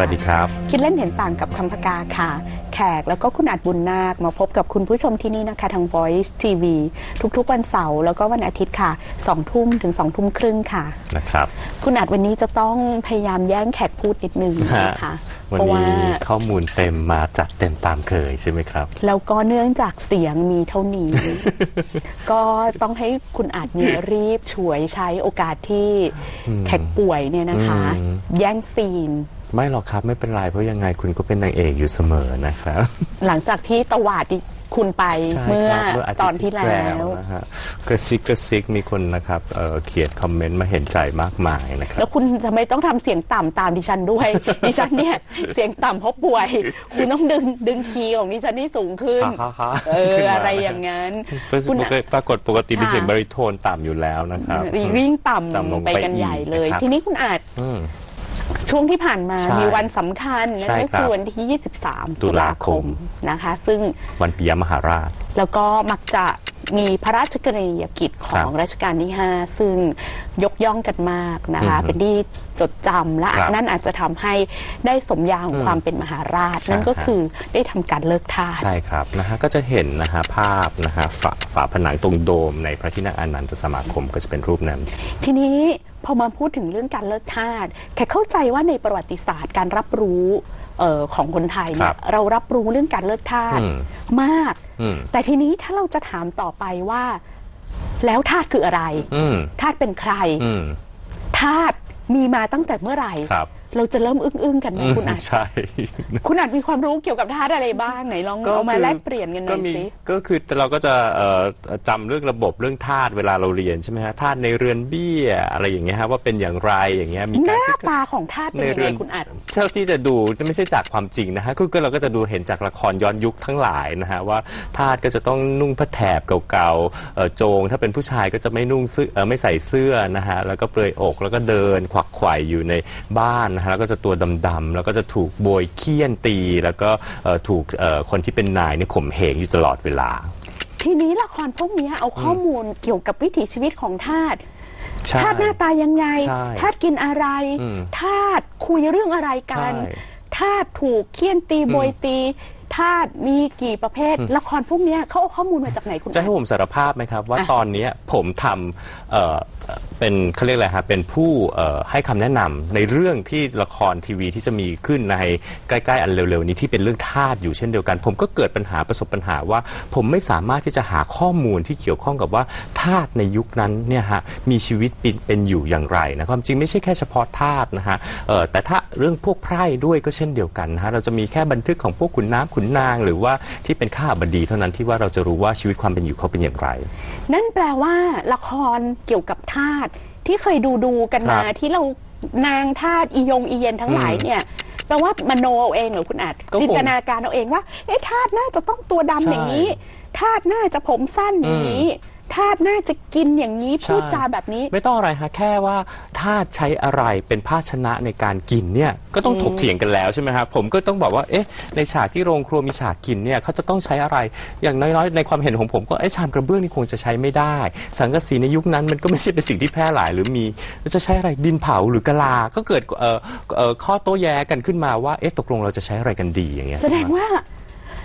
วัสดีค่ะสวัสดีครับ คิดเล่นเห็นต่างกับคำพกาค่ะ แขกแล้วก็คุณอัดบุญนาคมาพบกับคุณผู้ชมที่นี่นะคะทาง Voice TV ทุกๆ วันเสาร์แล้วก็วันอาทิตย์ค่ะ2ทุ่มถึง2ทุ่มครึ่งค่ะ นะครับ คุณอัดวันนี้จะต้องพยายามแย่งแขกพูดนิดนึงนะคะวันเพราะว่านี้ข้อมูลเต็มมาจัดเต็มตามเคยใช่ไหมครับ แล้วก็เนื่องจากเสียงมีเท่านี้ ก็ต้องให้คุณอาจเนี่ยรีบฉวยใช้โอกาสที่แขกป่วยเนี่ยนะคะอืมแย่งซีน ไม่หรอกครับไม่เป็นไรเพราะยังไงคุณก็เป็นนางเอกอยู่เสมอนะครับ หลังจากที่ตวาดคุณไปใช่เมื่อครับเมื่อาทิตย์อนที่แล้ว นะฮะกระซิกกระซิกมีคนนะครับเอ่อเขียนคอมเมนต์มาเห็นใจมากมายนะครัแล้บวคุณทำไมต้องทำเสียงต่ำตามดิฉันด้วย ดิฉันเนี่ย เสียงต่ำเพราะป่วย คุณต้องดึงดึงคีย์ของดิฉันให้สูงขึ้น ฮ่าฮ่าเออขึ้นมา อะไรอย่างนั้นเพื่อคุณปรากฏปกติเป็นค่ะเสียงบริโทนต่ำอยู่แล้วนะครับริ่งต่ต่ำลงำไปไปกันใหญ่เลย อีกนะครับ ทีนี้คุณอาจอืม ช่วงที่ผ่านมาใช่มีวันสำคัญนะใช่ก็ครับคือวันที่ 23 ตุตุลาลาคคม มนะคะ ซึ่งวันปิยมหาราช แล้วก็มักจะมีพระราชกรณียกิจขครัองบรัชกาลที่ 5 ซึ่งยกย่องกันมากนะคะ อือฮึเป็นที่จดจำและครับนั่นอาจจะทำให้ได้สมญาของความเป็นมหาราช ใช่นั่นก็ครับ คือได้ทำการเลิกทาส ใช่ครับนะฮะก็จะเห็นนะฮะภาพนะฮะฝาฝาผนังตรงโดมในพระที่นั่งอนันตสมาคมก็จะเป็นรูปนั้น ทีนี้พอมาพูดถึงเรื่องการเลิกทาสแขกเข้าใจว่าในประวัติศาสตร์การรับรู้เอ่อของคนไทยเนี่ครัยบเรารับรู้เรื่องการเลิกทาสอืม มาก อืมแต่ทีนี้ถ้าเราจะถามต่อไปว่า แล้วทาสคืออะไรอืมทาสเป็นใครอืมทาสมีมาตั้งแต่เมื่อไหร่ ครับ เราจะเริ่มอึ้งๆกันไหมอืมคุณอาจใช่ คุณอาจมีความรู้เกี่ยวกับทาสอะไรบ้างไหนลองเอามาคือ แลกเปลี่ยนกันหน่อยมีสิ ก็คือเราก็จะเอ่อจำเรื่องระบบเรื่องธาตุเวลาเราเรียนใช่ไหมฮะธาตุในเรือนเบี้ยอะไรอย่างเงี้ยฮะว่าเป็นอย่างไรอย่างเงี้ยมีหการน้าศึกตาของทาสเป็นยังไงคุณอาจ เท่าที่จะดูไม่ใช่จากความจริงนะฮะคือก็เราก็จะดูเห็นจากละครย้อนยุคทั้งหลายนะฮะว่าทาสก็จะต้องนุ่งผ้าแถบเก่าๆเอ่อโจง ถ้าเป็นผู้ชายก็จะไม่นุ่งเสื้อเอ่อไม่ใส่เสื้อนะฮะแล้วก็เปลือยอกแล้วก็เดินขวักไขว่อยู่ในบ้านนะฮะแล้วก็จะตัวดำๆแล้วก็จะถูกโบยเคี่ยนตี แล้วก็เอ่อถูกเอ่อคนที่เป็นนายเนี่ยข่มเหงอยู่ตลอดเวลา ทีนี้ละครพวกเนี้ยเอาข้อมูลเกี่ยวกับวิถีชีวิตของทาสใช่ทาสหน้าตายังไงใช่ทาสกินอะไรอืมทาสคุยเรื่องอะไรกันใช่ทาสถูกเคี่ยนตีโบยตีทาสมีกี่ประเภท ละครพวกเนี้ยเขาเอาข้อมูลมาจากไหนคุณจะอาให้ผมสารภาพไหมครับ ว่าอะตอนเนี้ยผมทำเอ่อ เป็นเขาเรียกอะไรฮะเป็นผู้เอ่อให้คำแนะนำในเรื่องที่ละครทีวีที่จะมีขึ้นในใกล้ๆอันเร็วๆนี้ที่เป็นเรื่องทาสอยู่เช่นเดียวกัน ผมก็เกิดปัญหาประสบปัญหาว่า ผมไม่สามารถที่จะหาข้อมูลที่เกี่ยวข้องกับว่าทาสในยุคนั้นเนี่ยฮะมีชีวิตเป็นเป็นอยู่อย่างไรนะความจริงไม่ใช่แค่เฉพาะทาสนะฮะเอ่อแต่ถ้าเรื่องพวกไพร่ด้วยก็เช่นเดียวกันนะฮะเราจะมีแค่บันทึกของพวกขุนน้ำขุนนาง หรือว่าที่เป็นข้าบดีเท่านั้นที่ว่าเราจะรู้ว่าชีวิตความเป็นอยู่เขาเป็นอย่างไร นั่นแปลว่าละครเกี่ยวกับทาสที่เคยดูดูๆกันมาครับ ที่เรานางทาสอียงอีเย็นทั้งหลายอืมเนี่ยแปลว่ามโนเอาเองเหรือคุณอาจก็คงจินตนาการเอาเองว่า เอ๊ะทาสน่าจะต้องตัวดำใช่อย่างนี้ทาสน่าจะผมสั้นอย่างนี้ ทาสน่าจะกินอย่างนี้พูดจาแบบนี้ ไม่ต้องอะไรฮะแค่ว่าถ้าใช้อะไรเป็นภาชนะในการกินเนี่ยก็ต้องถกเถียงกันแล้วใช่ไหมครับผมก็ต้องบอกว่าเอ๊ะในฉากที่โรงครัวมีฉากกินเนี่ยเขาจะต้องใช้อะไร อย่างน้อยๆ ในความเห็นของผมก็เอ๊ะชามกระเบื้องนี่คงจะใช้ไม่ได้ สังกะสีในยุคนั้นมันก็ไม่ใช่เป็นสิ่งที่แพร่หลายหรือมีจะใช้อะไรดินเผาหรือกะลาก็เกิดเอ่อเอ่อข้อโต้แย้กันขึ้นมาว่าเอ๊ะตกลงเราจะใช้อะไรกันดีอย่างเงี้ยแสดงว่า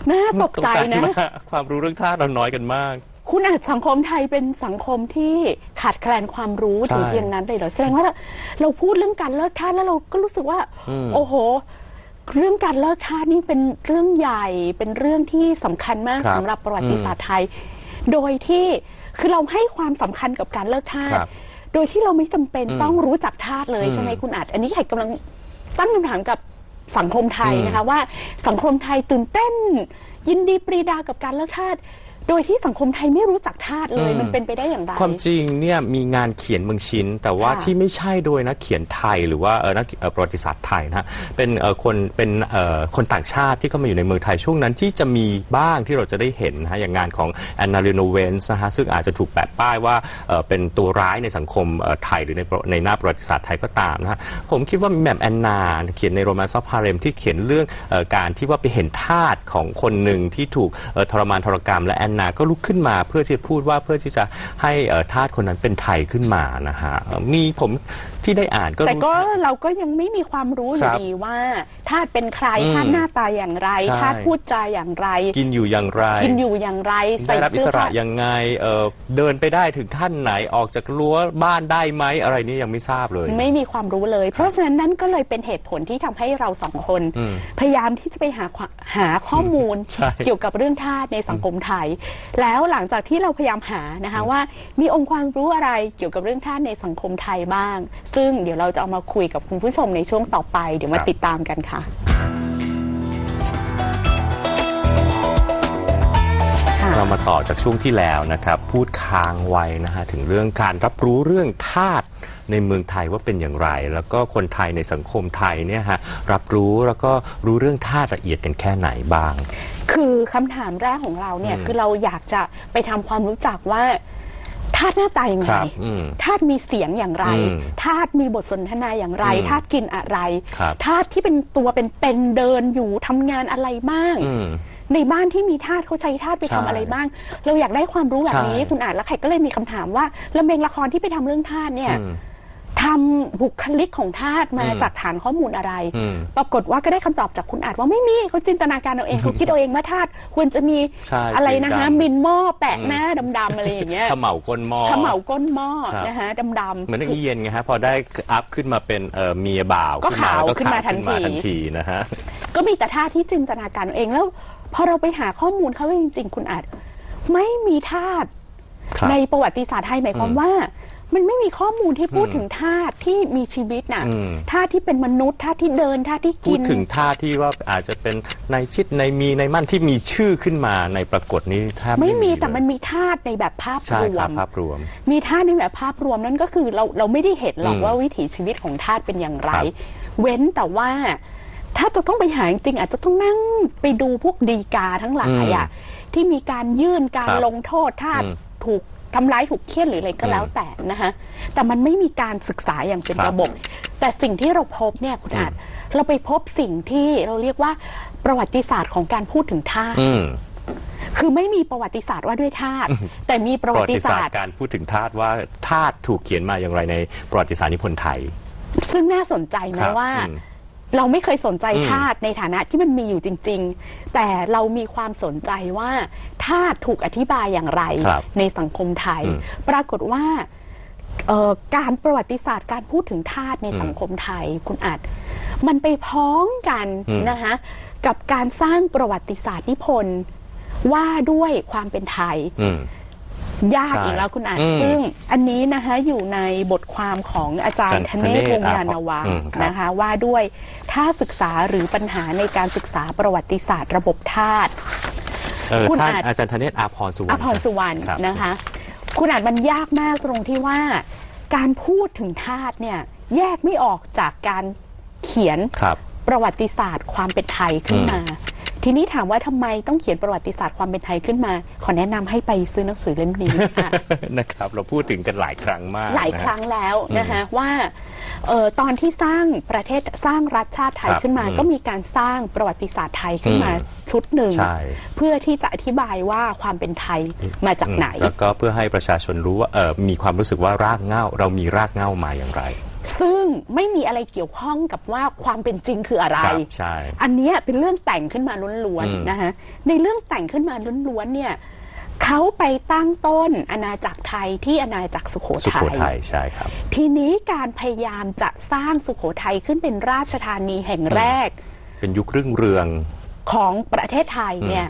น่าตกใจนะมากความรู้เรื่องธาตุเราน้อยกันมาก คุณอาจสังคมไทยเป็นสังคมที่ขาดแคลนความรู้ใช่ถึงเพียงนั้นเลยเหรอแสดงว่าเราเราพูดเรื่องการเลิกทาสแล้วเราก็รู้สึกว่า โอ้โห เรื่องการเลิกทาสนี่เป็นเรื่องใหญ่เป็นเรื่องที่สำคัญมากครับสำหรับประวัติศาสตร์ไทย โดยที่คือเราให้ความสำคัญกับการเลิกทาสครับโดยที่เราไม่จำเป็นต้องรู้จักทาสเลยอืมใช่ไหมคุณอาจอันนี้ไข่กำลังตั้งคำถามกับสังคมไทยนะคะว่าสังคมไทยตื่นเต้น ยินดีปรีดากับการเลิกทาส โดยที่สังคมไทยไม่รู้จักทาสเลย อืม มันเป็นไปได้อย่างไร ความจริงเนี่ยมีงานเขียนบางชิ้น แต่ว่าค่ะที่ไม่ใช่โดยนักเขียนไทยหรือว่าเออนักเอ่อประวัติศาสตร์ไทยนะฮะเป็นเอ่อคนเป็นเอ่อคนต่างชาติที่เข้ามาอยู่ในเมืองไทยช่วงนั้นที่จะมีบ้างที่เราจะได้เห็นนะฮะอย่างงานของแอนนาเรโนเวนส์นะฮะซึ่งอาจจะถูกแปะป้ายว่าเอ่อเป็นตัวร้ายในสังคมเอ่อไทยหรือในประในหน้าประวัติศาสตร์ไทยก็ตามนะฮะผมคิดว่าแหม่มแอนนาเขียนในโรแมนซ์ออฟฮาเรมที่เขียนเรื่องเอ่อการที่ว่าไปเห็นทาสของคนหนึ่งที่ถูกเอ่อทรมานทรกรรมและแอนนนาก็ลุกขึ้นมา เพื่อที่จะพูดว่าเพื่อที่จะให้เอ่อทาสคนนั้นเป็นไทยขึ้นมานะฮะเอ่อมีผมที่ได้อ่านก็แต่รู้ ก็เราก็ยังไม่มีความรู้อครัยู่บดีว่าทาสเป็นใครอืมทาสหน้าตาอย่างไรใช่ทาสพูดจาอย่างไร กินอยู่อย่างไร กินอยู่อย่างไรใส่ได้รับอิเสื้สอระผ้า ยังไงเอ่อเดินไปได้ถึงขั้นไหนออกจากรั้วบ้านได้ไหมอะไรนี่ยังไม่ทราบเลย ไม่มีความรู้เลย เพราะฉะนั้นนั่นก็เลยเป็นเหตุผลที่ทำให้เราสองคน อืมพยายามที่จะไปหาควหาข้อมูลใช่ เกี่ยวกับเรื่องทาสในสังคมไทยแล้วหลังจากที่เราพยายามหานะคะว่ามีองค์ความรู้อะไรเกี่ยวกับเรื่องทาสในสังคมไทยบ้าง ซึ่งเดี๋ยวเราจะเอามาคุยกับคุณผู้ชมในช่วงต่อไป เดี๋ยวมาติดตามกันค่ะค่ะเรามาต่อจากช่วงที่แล้วนะครับ พูด ค้างไว้นะฮะถึงเรื่องการรับรู้เรื่องทาสในเมืองไทยว่าเป็นอย่างไร แล้วก็คนไทยในสังคมไทยเนี่ยฮะรับรู้แล้วก็รู้เรื่องทาสละเอียดกันแค่ไหนบ้าง คือคำถามแรกของเราเนี่ยคือเราอยากจะไปทำความรู้จักว่าทาสหน้าตาอย่างคไรรับอืมทาสมีเสียงอย่างไรอืมทาสมีบทสนทนาอย่างไรอืมทาสกินอะไรครับทาสที่เป็นตัวเป็นเป็นเดินอยู่ทำงานอะไรบ้าง อืม ในบ้านที่มีทาสเขาใช้ทาสไปใช่ทำอะไรบ้าง เราอยากได้ความรู้แบบนี้ ใช่คุณอ่านแล้วใครก็เลยมีคำถามว่าแล้วเมงละครที่ไปทำเรื่องทาสเนี่ย อืม ทำบุคลิกของทาสมาอืมจากฐานข้อมูลอะไรอืมปรากฏว่าก็ได้คำตอบจากคุณอาจว่าไม่มีเขาจินตนาการเอาเองเขาคิดเอาเองว่าทาสควรจะมีใช่อะไรนะคะผิวดำมินหม้อแปะหน้าดำๆอะไรอย่างเงี้ยขมเหลาก้นหม้อขมเหลาก้นหม้อครับนะคะดำๆเหมือนนักอีเย็นไงฮะพอได้อัพขึ้นมาเป็นเอ่อเมียบ่าวก็ขึ้นมาแล้วก็ขาวขึ้นมาขาวขึ้นมาทัทันนทีทีนะฮะก็มีแต่ท่าที่จินตนาการเอาเองแล้ว พอเราไปหาข้อมูลเขาจริง ๆ คุณอาจไม่มีทาสครับในประวัติศาสตร์ไทยหมายความอืมว่า มันไม่มีข้อมูลที่พูดถึงทาสที่มีชีวิตน่ะอืมทาสที่เป็นมนุษย์ทาสที่เดินทาสที่พูกิดนถึงท่าที่ว่าอาจจะเป็นในชิดในมีในมั่นที่มีชื่อขึ้นมาในปรากฏนี้แทบไม่มีเลยแต่มันมีธาตุในแบบภาพใช่รควรับมภาพรวม มีธาตุในแบบภาพรวมนั่นก็คือเราเราไม่ได้เห็นหรอกอืมว่าวิถีชีวิตของธาตุเป็นอย่างไรครับเว้นแต่ว่าถ้าจะต้องไปหาจริงๆอาจจะต้องนั่งไปดูพวกดีกาทั้งหลายอะที่มีการยื่นการครับลงโทษธาตุอืมถูก ทำร้ายถูกเคี่ยนหรืออะไรก็อืมแล้วแต่นะคะแต่มันไม่มีการศึกษาอย่างเป็นครับระบบ แต่สิ่งที่เราพบเนี่ยคุณอาจเราไปพบสิ่งที่เราเรียกว่าประวัติศาสตร์ของการพูดถึงธาตุอืมคือไม่มีประวัติศาสตร์ว่าด้วยธาตุแต่มีประประวัวัติติศาศาสสตตร์ร์การพูดถึงทาสว่าทาสถูกเขียนมาอย่างไรในประวัติศาสตร์นิพนธ์ไทย ซึ่งน่าสนใจไหมครับว่าอืม เราไม่เคยสนใจอืมธาตุในฐานะที่มันมีอยู่จริง ๆ แต่เรามีความสนใจว่าธาตุถูกอธิบายอย่างไรครับในสังคมไทยอืมปรากฏว่าเอ่อการประวัติศาสตร์การพูดถึงธาตุในอืมสังคมไทย คุณอาจมันไปพ้องกันอืมนะคะกับการสร้างประวัติศาสตร์นิพนธ์ว่าด้วยความเป็นไทยอืม ยากใช่อีกแล้วคุณอาจอืมซึ่งอันนี้นะคะอยู่ในบทความของอาจารย์ธอาจารย์เนศธเนศวงศ์ยานวังอืมครับนะคะว่าด้วยท่าศึกษาหรือปัญหาในการศึกษาประวัติศาสตร์ระบบธาตุ เออคุณท่านอาจ อาจารย์ธเนศอาพรสุวรรอณภรณ์สุวรรณครับนะคะ คุณอาจมันยากมากตรงที่ว่า การพูดถึงธาตุเนี่ยแยกไม่ออกจากการเขียนครับ ประวัติศาสตร์ความเป็นไทยขึ้นมา ทีนี้ถามว่าทำไมต้องเขียนประวัติศาสตร์ความเป็นไทยขึ้นมา ขอแนะนำให้ไปซื้อหนังสือเล่มนี้ค่ะนะครับ เราพูดถึงกันหลายครั้งมาก หลายนะคฮะรั้งแล้วนะคะว่าเออตอนที่สร้างประเทศสร้างรัฐชาติไทยครับขึ้นมาอืมก็มีการสร้างประวัติศาสตร์ไทยขึ้นมาอืมชุดหนึ่งใช่เพื่อที่จะอธิบายว่าความเป็นไทยมาจากไหน แล้วก็เพื่อให้ประชาชนรู้ว่าเออมีความรู้สึกว่ารากเหง้า เรามีรากเหง้ามาอย่างไร ซึ่งไม่มีอะไรเกี่ยวข้องกับว่าความเป็นจริงคืออะไร ครับใช่ อันเนี้ยเป็นเรื่องแต่งขึ้นมาล้วนอืม ๆนะคะในเรื่องแต่งขึ้นมาล้วนๆเนี่ยเขาไปตั้งต้นอาณาจักรไทยที่อาณาจักรสุโขสุทัโขยทัยใช่ครับ ทีนี้การพยายามจะสร้างสุโขทัยขึ้นเป็นราชธานีแห่งแรกเป็นยุครุ่งเรือง ของประเทศไทยเนี่ย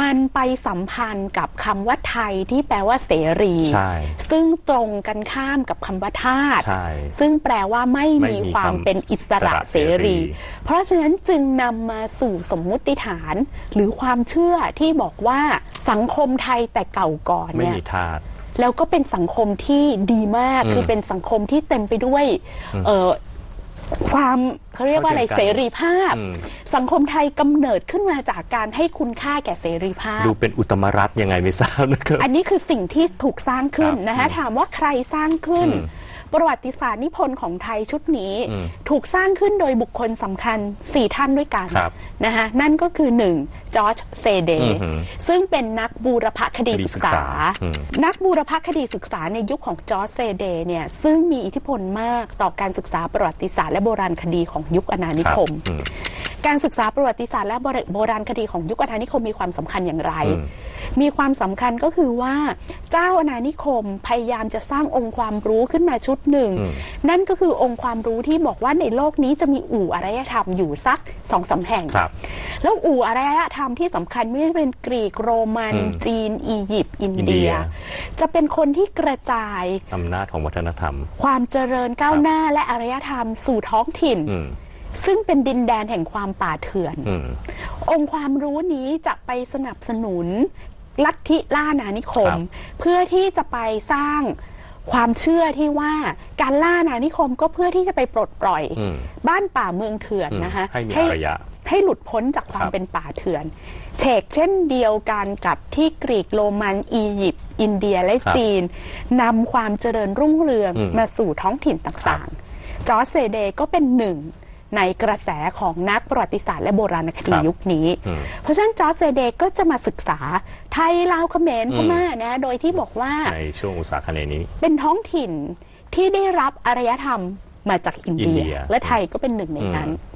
มันไปสัมพันธ์กับคำว่าไทยที่แปลว่าเสรี ใช่ ซึ่งตรงกันข้ามกับคำว่าทาสใช่ ซึ่งแปลว่าไม่ไม่มีมีความความเป็นอิสระอิสระเสรี เสรี เพราะฉะนั้นจึงนำมาสู่สมมุติฐาน หรือความเชื่อที่บอกว่าสังคมไทยแต่เก่าก่อนไม่เนี่ย มีทาส แล้วก็เป็นสังคมที่ดีมากอืมคือเป็นสังคมที่เต็มไปด้วยเอ่อ ความเขาเรียกว่าอะไรเข้าใจกันเสรีภาพอืมสังคมไทยกำเนิดขึ้นมาจากการให้คุณค่าแก่เสรีภาพ ดูเป็นอุตมรัฐยังไงไม่ทราบนะครับอันนี้คือสิ่งที่ถูกสร้างขึ้นครับนะคะอืมถามว่าใครสร้างขึ้นอืมประวัติศาสตร์นิพนธ์ของไทยชุดนี้อืมถูกสร้างขึ้นโดยบุคคลสำคัญ 4 ท่านด้วยกันครับนะคะนั่นก็คือ 1. จอร์จเซเดอือหือซึ่งเป็นนักบูรพคดีศึกคดีศึกษาษาอืมนักบูรพคดีศึกษาในยุคของจอร์จเซเดเนี่ยซึ่งมีอิทธิพลมากต่อการศึกษาประวัติศาสตร์และโบราณคดีของยุคอาณานิคมอืมการศึกษาประวัติศาสตร์และโบราณคดีของยุคอาณานิคมมีความสำคัญอย่างไรอืมมีความสำคัญก็คือว่าเจ้าอาณานิคมพยายามจะสร้างองค์ความรู้ขึ้นมาชุดหนึ่ง นั่นก็คือองค์ความรู้ที่บอกว่าในโลกนี้จะมีอู่อารยธรรมอยู่สักสองสามแห่งครับแล้วอู่อารยธรรมที่สำคัญไม่ว่าจะเป็นกรีกโรมัน อืมจีน อียิปต์อินอินเดีเดีย ย จะเป็นคนที่กระจายอำนาจของวัฒนธรรม ความเจริญก้าวหน้าและอารยธรรมสู่ท้องถิ่น อืม ซึ่งเป็นดินแดนแห่งความป่าเถื่อน อืม องค์ความรู้นี้จะไปสนับสนุน ลัทธิล่าอาณานิคม ครับเพื่อที่จะไปสร้างความเชื่อที่ว่าการล่าอาณานิคมก็เพื่อที่จะไปปลดปล่อย อืมบ้านป่าเมืองเถื่อนอืมนะคะให้มีอารยะ ให้หลุดพ้นจากความครับ เป็นป่าเถื่อน เฉกเช่นเดียวกันกับที่กรีกโรมันอียิปต์อินเดียและครับจีนนำความเจริญรุ่งเรืองอืม มาสู่ท้องถิ่นต่างๆ จอร์จเซเดย์ก็เป็นหนึ่งในกระแสของนักประวัติศาสตร์และโบราณคดีครับยุคนี้ อืม เพราะฉะนั้นจอร์จเซเดย์ก็จะมาศึกษาไทยลาวเขมรอืพมม่านะโดยที่บอกว่า ในช่วงอุตสาคเนย์นี้ เป็นท้องถิ่นที่ได้รับอารยธรรมมาจากอินเดีอินยเดียและไทยก็เป็นหนึ่งในนั้นอื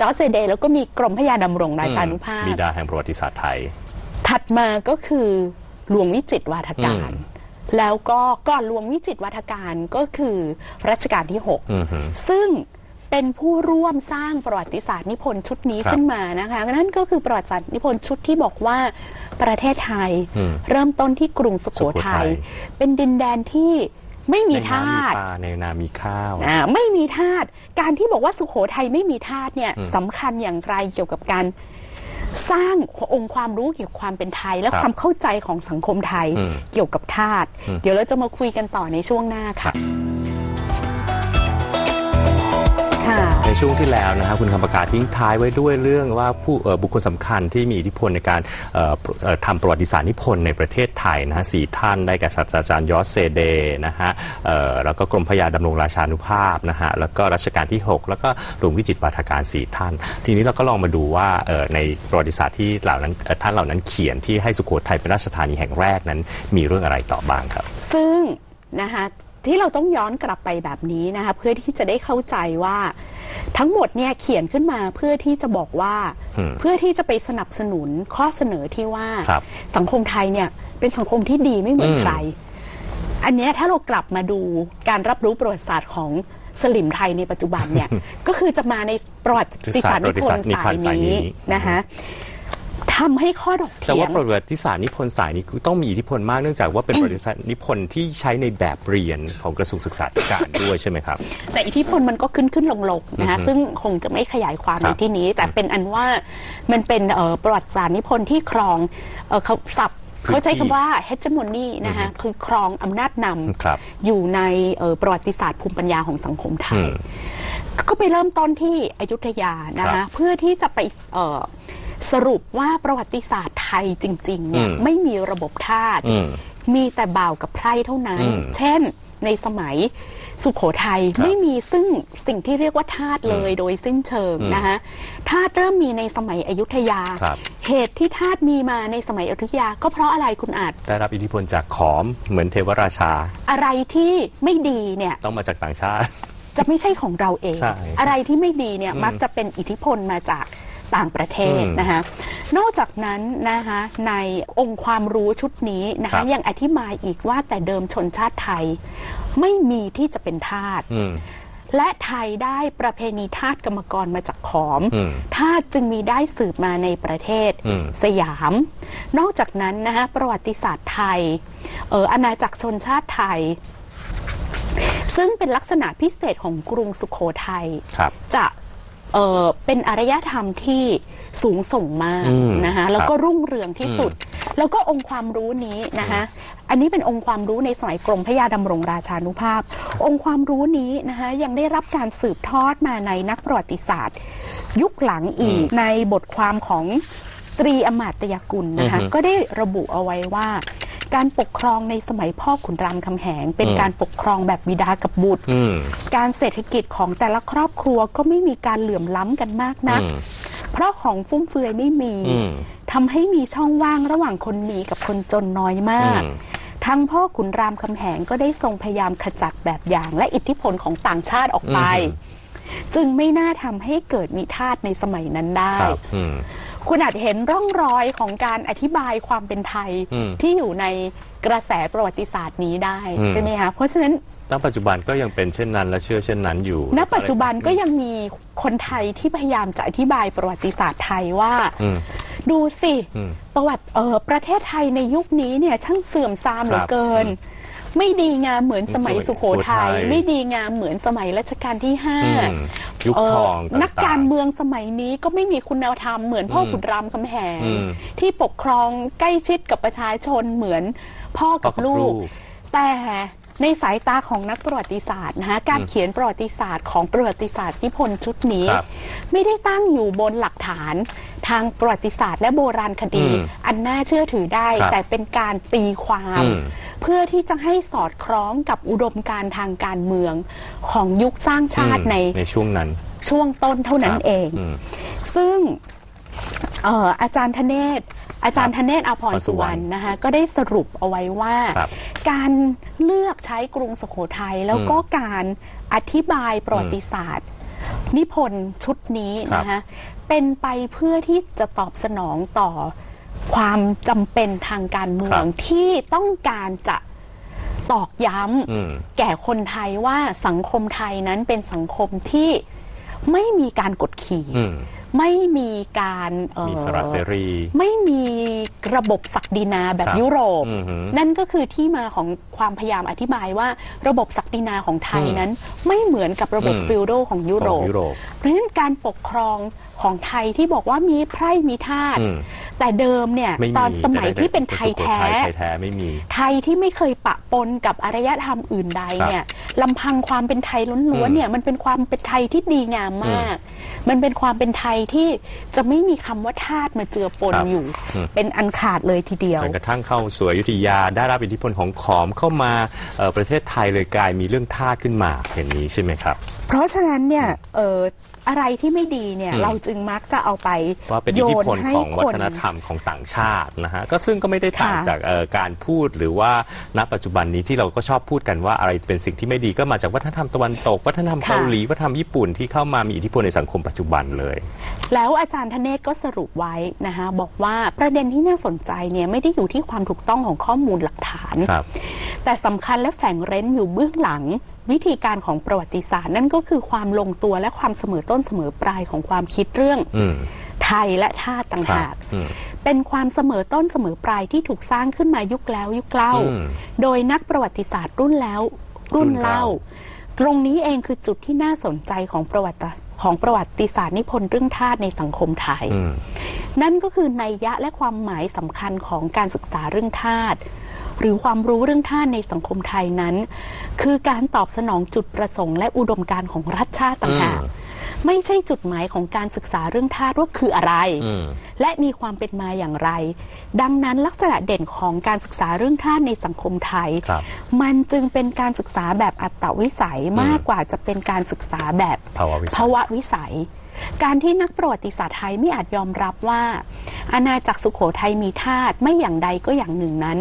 จอร์จเซเดย์แล้วก็มีกรมพระยาดำรงราชานุภาพ บิดาแห่งประวัติศาสตร์ไทย ถัดมาก็คือหลวงวิจิตรวาทการอืมแล้วก็ก่อนหลวงวิจิตรวาทการก็คือรัชกาลที่อือหือ6ซึ่งเป็นผู้ร่วมสร้างประวัติศาสตร์นิพนธ์ชุดนี้ครับขึ้นมานะคะ นั่นก็คือประวัติศาสตร์นิพนธ์ชุดที่บอกว่าประเทศไทยอืมเริ่มต้นที่กรุงสุโขสุโขทัทัยยเป็นดินแดนที่ ไม่มีในทาน้ำมีสปลาในนามีข้าวอ่าไม่มีทาสการที่บอกว่าสุโขทัยไม่มีทาสเนี่ยสำคัญอย่างไรเกี่ยวกับการสร้างองค์ความรู้เกี่ยวกับความเป็นไทย และครับความเข้าใจของสังคมไทยอืมเกี่ยวกับทาสเดี๋ยวเราจะมาคุยกันต่อในช่วงหน้าค่ะ ในช่วงที่แล้วนะครับคุณคำประกาศทิ้งท้ายไว้ด้วยเรื่องว่าผู้บุคคลสำคัญที่มีอิทธิพลในการเอ่อเอ่อทำประวัติศาสตร์นิพนธ์ในประเทศไทยนะฮะสี่ท่านได้แก่ศาสตราจารย์ยอสเซเดนะฮะแล้วก็กรมพยาดำรงราชานุภาพนะฮะแล้วก็รัชกาลที่ 6 แล้วก็หลวงวิจิตรวาทการสี่ท่าน ทีนี้เราก็ลองมาดูว่าในประวัติศาสตร์ที่เหล่านั้นท่านเหล่านั้นเขียนที่ให้สุโขทัยเป็นราชธานีแห่งแรกนั้น มีเรื่องอะไรต่อบ้างครับ ซึ่งนะคะที่เราต้องย้อนกลับไปแบบนี้นะคะเพื่อที่จะได้เข้าใจว่า ทั้งหมดเนี่ยเขียนขึ้นมาเพื่อที่จะบอกว่าอืมเพื่อที่จะไปสนับสนุนข้อเสนอที่ว่าครับสังคมไทยเนี่ยเป็นสังคมที่ดีไม่เหมือนอืมใคร อันเนี้ยถ้าเรากลับมาดูการรับรู้ประวัติศาสตร์ของสลิมไทยในปัจจุบันเนี่ย ก็คือจะมาในประวัติศาสตร์นิพนธ์สายนี้นะคะ ทำให้ข้อถกแต่เถียว่างประวัติศาสตร์นิพนธ์สายนี้ต้องมีอิทธิพลมากเนื่องจากว่าเป็นประวัติศาสตร์นิพนธ์ที่ใช้ในแบบเรียนของกระทรวงศึกษาธิการด้วยใช่ไหมครับ แต่อิทธิพลมันก็ขึ้นขึ้นลงลงนะคะซึ่งคงจะไม่ขยายความครัในบ ที่นี้ แต่เป็นอันว่ามันเป็นเอ่อประวัติศาสตร์นิพนธ์ที่ครองเอ่อเขาศัพท์พื้นที่เขาใช้คำว่า hegemony นะคะคือครองอำนาจนครับำอยู่ในเอ่อประวัติศาสตร์ภูมิปัญญาของสังคมไทอืยมก็ไปเริ่มต้นที่อยุธยานะครัคะบ เพื่อที่จะไปเอ่อ สรุปว่าประวัติศาสตร์ไทยจริงๆเนี่ยอืมไม่มีระบบทาสอืมมีแต่บ่าวกับไพร่เท่านั้นอืมเช่นในสมัยสุขโขทัยครับไม่มีซึ่งสิ่งที่เรียกว่าทาสเลยโดยสิ้นเชิงอืมนะคะทาสเริ่มมีในสมัยอยุธยาครับเหตุที่ทาสมีมาในสมัยอยุธยา ก็เพราะอะไรคุณอาจได้รับอิทธิพลจากขอมเหมือนเทวราชา อะไรที่ไม่ดีเนี่ยต้องมาจากต่างชาติ จะไม่ใช่ของเราเองใช่อะไรที่ไม่ดีเนี่ยมักจะเป็นอิทธิพลมาจาก ต่างประเทศอืมนะคะนอกจากนั้นนะคะในองค์ความรู้ชุดนี้นะครัคะบ ยังอธิบายอีกว่าแต่เดิมชนชาติไทยไม่มีที่จะเป็นทาส อืม และไทยได้ประเพณีทาสกรรมกรมาจากขอมอืมทาสจึงมีได้สืบมาในประเทศอืม สยาม นอกจากนั้นนะคะประวัติศาสตร์ไทยเอออาณาจักรชนชาติไทย ซึ่งเป็นลักษณะพิเศษของกรุงสุขโขทัย ครับ จะ เอ่อเป็นอารยธรรมที่สูงส่งมากอืมนะคะแล้วก็รุ่งเรืองที่สุดอืแล้วก็องค์ความรู้นี้นะคะอันนี้เป็นองค์ความรู้ในสมัยกรมพระยาดำรงราชานุภาพ องค์ความรู้นี้นะคะยังได้รับการสืบทอดมาในนักประวัติศาสตร์ ยุคหลังอีกในบทความของ ตรีอมาตยกุลนะคะอือฮึก็ได้ระบุเอาไว้ว่า การปกครองในสมัยพ่อขุนรามคำแหง เป็นอืมการปกครองแบบบิดากับบุตรอืมการเศรษฐกิจของแต่ละครอบครัวก็ไม่มีการเหลื่อมล้ำกันมากนักอืมเพราะของฟุ่มเฟือยไม่มีอืมทำให้มีช่องว่างระหว่างคนมีกับคนจนน้อยมากอืมทั้งพ่อขุนรามคำแหงก็ได้ทรงพยายามขจัดแบบอย่าง และอิทธิพลของต่างชาติออกไป จึงไม่น่าทำให้เกิดนิทาสในสมัยนั้นได้ ครับอืมคุณอาจเห็นร่องรอยของการอธิบายความเป็นไทยอืมที่อยู่ในกระแสประวัติศาสตร์นี้ได้อืม ใช่ไหมคะเพราะฉะนั้น ณปัจจุบันก็ยังเป็นเช่นนั้นและเชื่อเช่นนั้นอยู่ณปัจจุบันก็ยังมีคนไทยที่พยายามจะอธิบายประวัติศาสตร์ไทยว่า อืม ดูสิ อืมประวัติเออประเทศไทยในยุคนี้เนี่ยช่างเสื่อมทรามเหลือเกิน ไม่ดีงามเหมือนสมัยสุโขทัยสุโขทัย ไม่ดีงามเหมือนสมัยรัชกาลที่ห้า อืมยุคเอ่ทอองต่างๆ นักการเมืองสมัยนี้ก็ไม่มีคุณธรรมเหมือนพ่ออมขุนรามคำแหงอืมที่ปกครองใกล้ชิดกับประชาชนเหมือนพ่อกับพ่อกับลูลูก กแต่ในสายตาของนักประวัติศาสตร์นะคะการเขียนประวัติศาสตร์ของประวัติศาสตร์นิพนธ์ชุดนี้ ครับไม่ได้ตั้งอยู่บนหลักฐานทางประวัติศาสตร์และโบราณคดี อืมอันน่าเชื่อถือได้ ครับแต่เป็นการตีความ อืม เพื่อที่จะให้สอดคล้องกับอุดมการณ์ทางการเมืองของยุคสร้างชาติอืมในในช่วงนั้น ช่วงต้นเท่านั้นครับเองอืมซึ่งเอ่ออาจารย์ธเนศอาจารย์คธรับเนศอภรณ์สุวรรณนะคะก็ได้สรุปเอาไว้ว่าครับการเลือกใช้กรุงสุโขทัยแล้วก็การอธิบายประวัติศาสตร์ นิพนธ์ชุดนี้นะคะเป็นไปเพื่อที่จะตอบสนองต่อ ความจำเป็นทางการเมืองครับที่ต้องการจะตอกย้อืมำแก่คนไทยว่าสังคมไทยนั้นเป็นสังคมที่ไม่มีการกดขี่ อืมไม่มีการเอ่อ มีสระเสรี ไม่มีระบบศักดินาแบบครับยุโรป อือหือนั่นก็คือที่มาของความพยายามอธิบายว่า ระบบศักดินาของไทยอืมนั้น ไม่เหมือนกับระบบอืมฟิวโดของยุโรขปองยุโรปเพราะฉะนั้นการปกครองของไทยที่บอกว่ามีไพร่มีทาสอืม แต่เดิมเนี่ยไม่มีตอนสมัยที่เป็นไทยสุโขแท้ไทยแท้ไม่มี ไทยที่ไม่เคยปะปนกับอารยธรรมอื่นใดเนี่ยลำพังความเป็นไทยล้วนๆเนี่ยมันเป็นความเป็นไทยที่ดีงามมาก มันเป็นความเป็นไทยที่จะไม่มีคำว่าทาสมาเจือปนครับอยู่ อืม เป็นอันขาดเลยทีเดียว จนกระทั่งเข้าสู่อยุธยาได้รับอิทธิพลของขอมเข้ามาเอ่อประเทศไทยเลยกลายมีเรื่องทาสขึ้นมาอย่างนี้ใช่ไหมครับ เพราะฉะนั้นเนี่ยเออ อะไรที่ไม่ดีเนี่ย อืม เราจึงมักจะเอาไปว่าเป็นโยอิทธินพลให้ของวัคนฒนธรรมของต่างชาตินะฮะก็ซึ่งก็ไม่ได้ต่างค่ะจากเอ่อการพูดหรือว่าณปัจจุบันนี้ที่เราก็ชอบพูดกันว่าอะไรเป็นสิ่งที่ไม่ดีก็มาจากวัฒนธรรมตะวันตก วัฒนธรรมเกาหลีวัฒนธรรมญี่ปุ่นที่เข้ามามีอิทธิพลในสังคมปัจจุบันเลย แล้วอาจารย์ธเนศก็สรุปไว้นะคะบอกว่าประเด็นที่น่าสนใจเนี่ยไม่ได้อยู่ที่ความถูกต้องของข้อมูลหลักฐาน ครับ แต่สำคัญและแฝงเร้นอยู่เบื้องหลัง วิธีการของประวัติศาสตร์ นั่นก็คือความลงตัวและความเสมอต้นเสมอปลายของความคิดเรื่องอืมไทยและทาสต่างครับหากอืมเป็นความเสมอต้นเสมอปลายที่ถูกสร้างขึ้นมายุคแล้วยุคเล่าอืมโดยนักประวัติศาสตร์รุ่นแล้วรุ่นเล่ารุ่นเล่า ตรงนี้เองคือจุดที่น่าสนใจของประวัติของประวัติศาสตร์นิพนธ์เรื่องทาสในสังคมไทยอืมนั่นก็คือนัยยะและความหมายสำคัญของการศึกษาเรื่องทาส หรือความรู้เรื่องทาสในสังคมไทยนั้น คือการตอบสนองจุดประสงค์และอุดมการณ์ของรัฐชาติต่างหากอืมไม่ใช่จุดหมายของการศึกษาเรื่องทาสว่าคืออะไรอืมและมีความเป็นมาอย่างไร ดังนั้นลักษณะเด่นของการศึกษาเรื่องทาสในสังคมไทยครับมันจึงเป็นการศึกษาแบบอัตตวิสัยมากกว่าจะเป็นการศึกษาแบบภาวะวิสัยภาวะวิสัย การที่นักประวัติศาสตร์ไทยไม่อาจยอมรับว่า อาณาจักรสุขโขทัยมีทาสไม่อย่างใดก็อย่างหนึ่งนั้น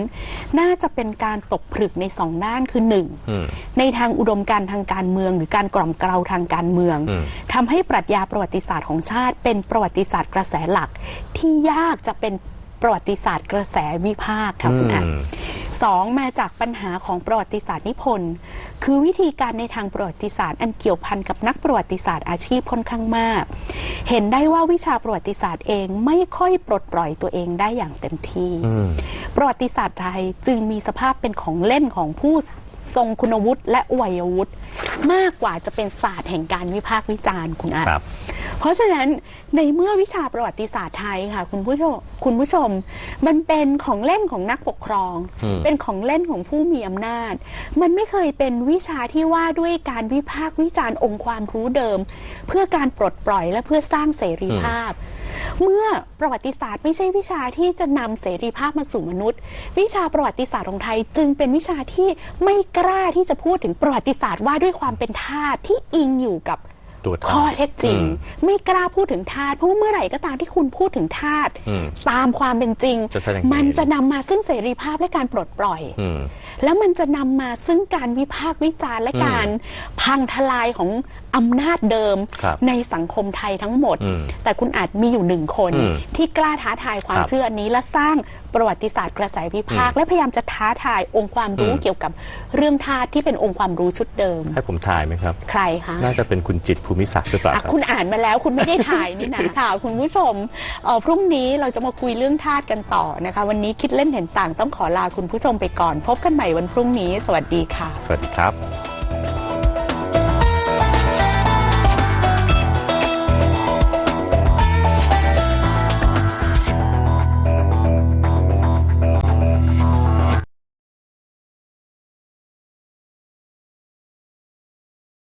น่าจะเป็นการตกผลึกในสองด้านคือหนึ่งอืมในทางอุดมการณ์ทางการเมือง หรือการกล่อมเกลาทางการเมืองอืมทำให้ปรัชญาประวัติศาสตร์ของชาติ เป็นประวัติศาสตร์กระแสหลัก ที่ยากจะเป็นประวัติศาสตร์กระแสวิพากษ์ค่ะคุณอัน อืมสองมาจากปัญหาของประวัติศาสตร์นิพนธ์คือวิธีการในทางประวัติศาสตร์อันเกี่ยวพันกับนักประวัติศาสตร์อาชีพค่อนข้างมาก เห็นได้ว่าวิชาประวัติศาสตร์เองไม่ค่อยปลดปล่อยตัวเองได้อย่างเต็มที่อืมประวัติศาสตร์ไทยจึงมีสภาพเป็นของเล่นของผู้ ทรงคุณวุฒิและวัยวุฒิมากกว่าจะเป็นศาสตร์แห่งการวิพากษ์วิจารณ์คุณอาครับ เพราะฉะนั้นในเมื่อวิชาประวัติศาสตร์ไทยค่ะ คุณผู้ชมคุณผู้ชม มันเป็นของเล่นของนักปกครอง อืม เป็นของเล่นของผู้มีอำนาจ มันไม่เคยเป็นวิชาที่ว่าด้วยการวิพากษ์วิจารณ์องค์ความรู้เดิม เพื่อการปลดปล่อยและเพื่อสร้างเสรีภาพ เมื่อประวัติศาสตร์ไม่ใช่วิชาที่จะนำเสรีภาพมาสู่มนุษย์ วิชาประวัติศาสตร์ของไทย จึงเป็นวิชาที่ไม่กล้าที่จะพูดถึงประวัติศาสตร์ว่าด้วยความเป็นทาสที่อิงอยู่กับตัวทาสข้อเท็จจริงอืมไม่กล้าพูดถึงทาสเพราะว่าเมื่อไหร่ก็ตามที่คุณพูดถึงทาสอืมตามความเป็นจริงจะแสดงมันเห็นจะนำมาซึ่งเสรีภาพและการปลดปล่อยอืม แล้วมันจะนำมาซึ่งการวิพากษ์วิจารณ์และอืมการพังทลายของอำนาจเดิมครับในสังคมไทยทั้งหมดอืมแต่คุณอาจมีอยู่หนึ่งคนอืมที่กล้าท้าทายความครับเชื่ออันนี้และสร้างประวัติศาสตร์กระแสวิพากษ์และพยายามจะท้าทายองค์ความรู้อืมเกี่ยวกับเรื่องทาสที่เป็นองค์ความรู้ชุดเดิม ให้ผมทายไหมครับ ใครคะน่าจะเป็นคุณจิตรภูมิศักดิ์หรือเปล่าอะครับคุณอ่านมาแล้วคุณไม่ได้ถ่ายนี่นะค่ะคุณผู้ชมเอ่อพรุ่งนี้เราจะมาคุยเรื่องทาสกันต่อนะคะ วันนี้คิดเล่นเห็นต่างต้องขอลาคุณผู้ชมไปก่อน พบกันใหม่วันพรุ่งนี้ สวัสดีค่ะ สวัสดีครับ